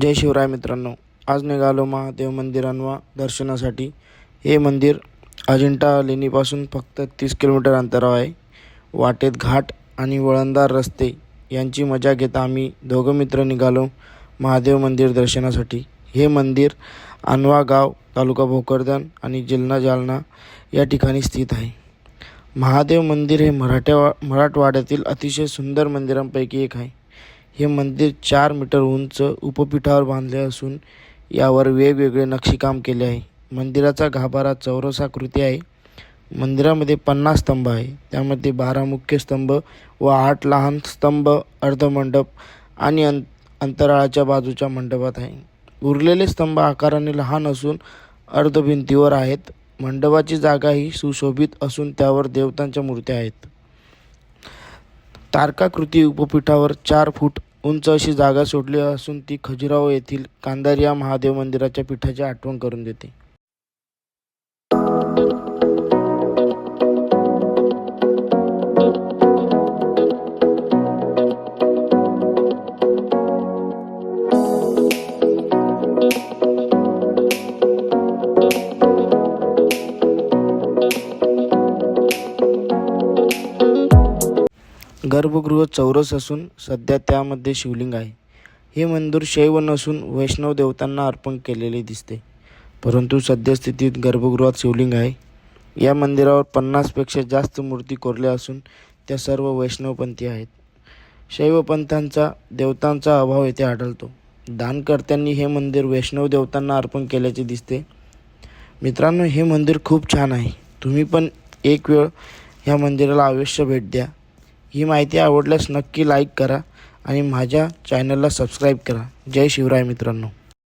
जय शिवराय मित्रांनो. आज निघालो महादेव मंदिरांवा दर्शनासाठी. हे मंदिर अजिंठा लेणीपासून फक्त तीस किलोमीटर अंतरावर आहे. वाटेत घाट आणि वळणदार रस्ते यांची मजा घेता आम्ही दोघं मित्र निघालो महादेव मंदिर दर्शनासाठी. हे मंदिर अनवा गाव तालुका भोकरदन आणि जिल्हा जालना या ठिकाणी स्थित आहे. महादेव मंदिर हे मराठ्या मराठवाड्यातील अतिशय सुंदर मंदिरांपैकी एक आहे. हे मंदिर चार मीटर उंच उपपीठावर बांधले असून यावर वेगवेगळे नक्षीकाम केले आहे. मंदिराचा गाभारा चौरसाकृती आहे. मंदिरामध्ये पन्नास स्तंभ आहे. त्यामध्ये बारा मुख्य स्तंभ व आठ लहान स्तंभ अर्धमंडप आणि अं अंतराळाच्या बाजूच्या मंडपात आहे. उरलेले स्तंभ आकाराने लहान असून अर्धभिंतीवर आहेत. मंडपाची जागा ही सुशोभित असून त्यावर देवतांच्या मूर्त्या आहेत. तारकाकृती उपपीठावर चार फूट उंच अशी जागा सोडली असून ती खजुराहो येथील कांदारिया महादेव मंदिराच्या पीठाची आठवण करून देते. गर्भगृह चौरस असून सध्या त्यामध्ये शिवलिंग आहे. हे मंदिर शैव नसून वैष्णव देवतांना अर्पण केलेले दिसते. परंतु सद्यस्थितीत गर्भगृहात शिवलिंग आहे. या मंदिरावर पन्नासपेक्षा जास्त मूर्ती कोरल्या असून त्या सर्व वैष्णवपंथी आहेत. शैवपंथांचा देवतांचा अभाव येथे आढळतो. दानकर्त्यांनी हे मंदिर वैष्णव देवतांना अर्पण केल्याचे दिसते. मित्रांनो हे मंदिर खूप छान आहे. तुम्ही पण एक वेळ ह्या मंदिराला अवश्य भेट द्या. ही माहिती आवडल्यास नक्की लाईक करा आणि माझ्या चॅनलला सबस्क्राईब करा. जय शिवराय मित्रांनो.